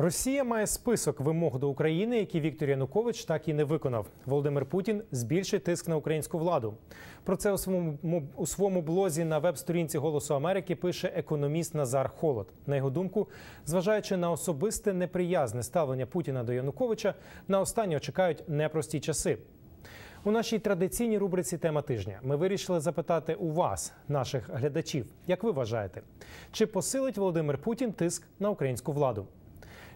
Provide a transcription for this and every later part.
Росія має список вимог до України, які Віктор Янукович так і не виконав. Володимир Путін збільшить тиск на українську владу. Про це у своєму у своєму блозі на веб-сторінці Голосу Америки пише економіст Назар Холод. На його думку, зважаючи на особисте неприязне ставлення Путіна до Януковича, на останнього чекають непрості часи. У нашій традиційній рубриці Тема тижня ми вирішили запитати у вас, наших глядачів, як ви вважаєте, чи посилить Володимир Путін тиск на українську владу?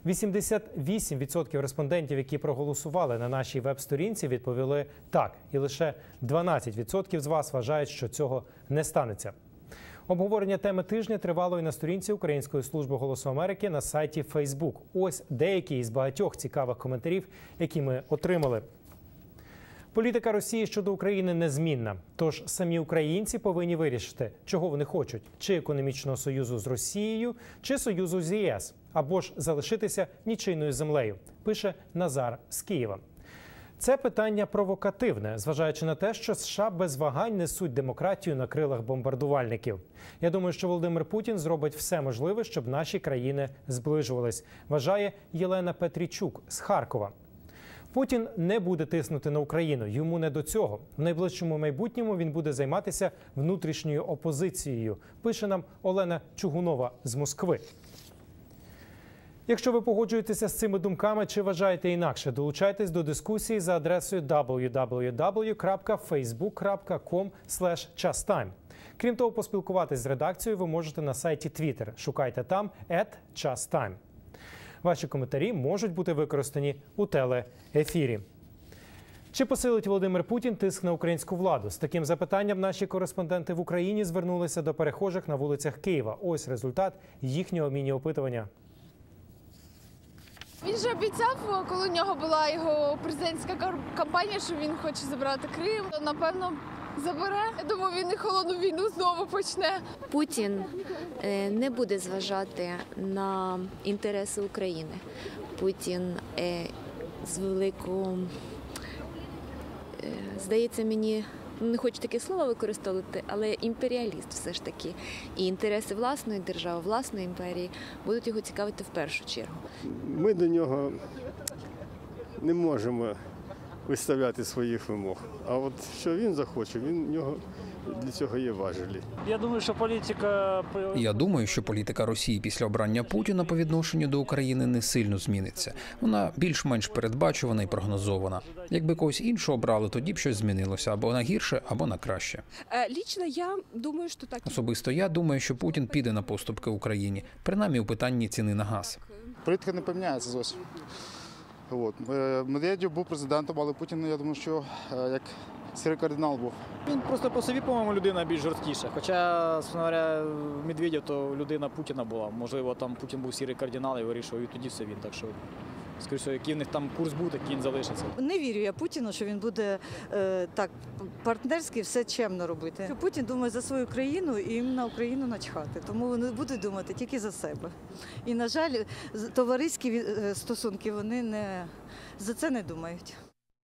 88% респондентів, які проголосували на нашій веб-сторінці, відповіли так, і лише 12% з вас вважають, що цього не станеться. Обговорення теми тижня тривало і на сторінці Української служби голосу Америки на сайті Facebook. Ось деякі із багатьох цікавих коментарів, які ми отримали. Політика Росії щодо України незмінна. Тож самі українці повинні вирішити, чого вони хочуть: чи економічного союзу з Росією, чи союзу з ЄС, або ж залишитися нічийною землею. Пише Назар з Києва. Це питання провокативне, зважаючи на те, що США без вагань несуть демократію на крилах бомбардувальників. Я думаю, що Володимир Путін зробить все можливе, щоб наші країни зближувались. Вважає Єлена Петрічук з Харкова. Путін не буде тиснути на Україну. Йому не до цього. В найближчому майбутньому він буде займатися внутрішньою опозицією. Пише нам Олена Чугунова з Москви. Якщо ви погоджуєтеся з цими думками чи вважаєте інакше, долучайтесь до дискусії за адресою www.facebook.com. Крім того, поспілкуватись з редакцією ви можете на сайті Twitter. Шукайте там @chastime. Ваші коментарі можуть бути використані у телеефірі. Чи посилить Володимир Путін тиск на українську владу? З таким запитанням наші кореспонденти в Україні звернулися до перехожих на вулицях Києва. Ось результат їхнього міні-опитування. Він же обіцяв, коли в нього була його президентська кампанія, що він хоче забрати Крим. Напевно, забере. Я думаю, він і холодну війну знову почне. Путін е, не буде зважати на інтереси України. Путін е, з велику, е, здається мені, ну, не хочу таке слово використовувати, але імперіаліст все ж таки. І інтереси власної держави, власної імперії будуть його цікавити в першу чергу. Ми до нього не можемо виставляти своїх вимог. А от що він захоче, він в нього для цього є важелі. Я думаю, що політика Я думаю, що політика Росії після обрання Путіна по відношенню до України не сильно зміниться. Вона більш-менш передбачувана і прогнозована. Якби когось іншого обрали, тоді б щось змінилося або на гірше, або на краще. Э, Лично я думаю, что так. Особисто я думаю, що Путін піде на поступки Україні, принаймні у питанні ціни на газ. Політика не поміняється зовсім. От. Е, Медведєв був президентом, але Путін, я думаю, що е, як сірий кардинал був. він просто по собі, по-моєму, людина більш жорсткіша. Хоча, говоря, Медведєв то людина Путіна була. Можливо, там Путін був сірий кардинал і вирішив, і тоді все він. Так що, скоріше, який в них там курс буде, який він залишиться. Не вірю я Путіну, що він буде е, так партнерськи все чемно робити. Путін думає за свою країну і їм на Україну начхати. Тому вони будуть думати тільки за себе. І, на жаль, товариські е, стосунки вони не за це не думають.